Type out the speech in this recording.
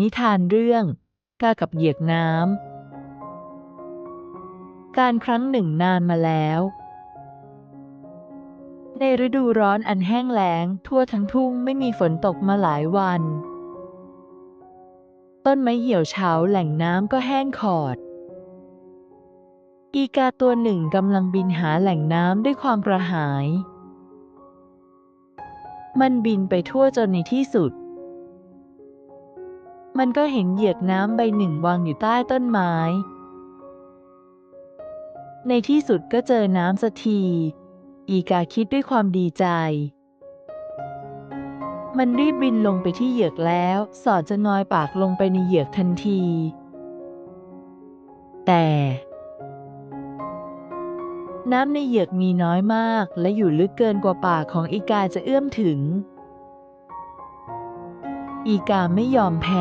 นิทานเรื่องกากับเหยือกน้ำ การครั้งหนึ่งนานมาแล้ว ในฤดูร้อนอันแห้งแล้ง ทั่วทั้งทุ่งไม่มีฝนตกมาหลายวัน ต้นไม้เหี่ยวเฉาแหล่งน้ำก็แห้งขอด อีกาตัวหนึ่งกำลังบินหาแหล่งน้ำด้วยความกระหาย มันบินไปทั่วจนในที่สุด มันก็เห็นเหยือกน้ำใบหนึ่งวางอยู่ใต้ต้นไม้ ในที่สุดก็เจอน้ำสักที อีกาคิดด้วยความดีใจ มันรีบบินลงไปที่เหยือกแล้ว สอดจะงอยปากลงไปในเหยือกทันที แต่น้ำในเหยือกมีน้อยมาก และอยู่ลึกเกินกว่าปากของอีกาจะเอื้อมถึง อีกาไม่ยอมแพ้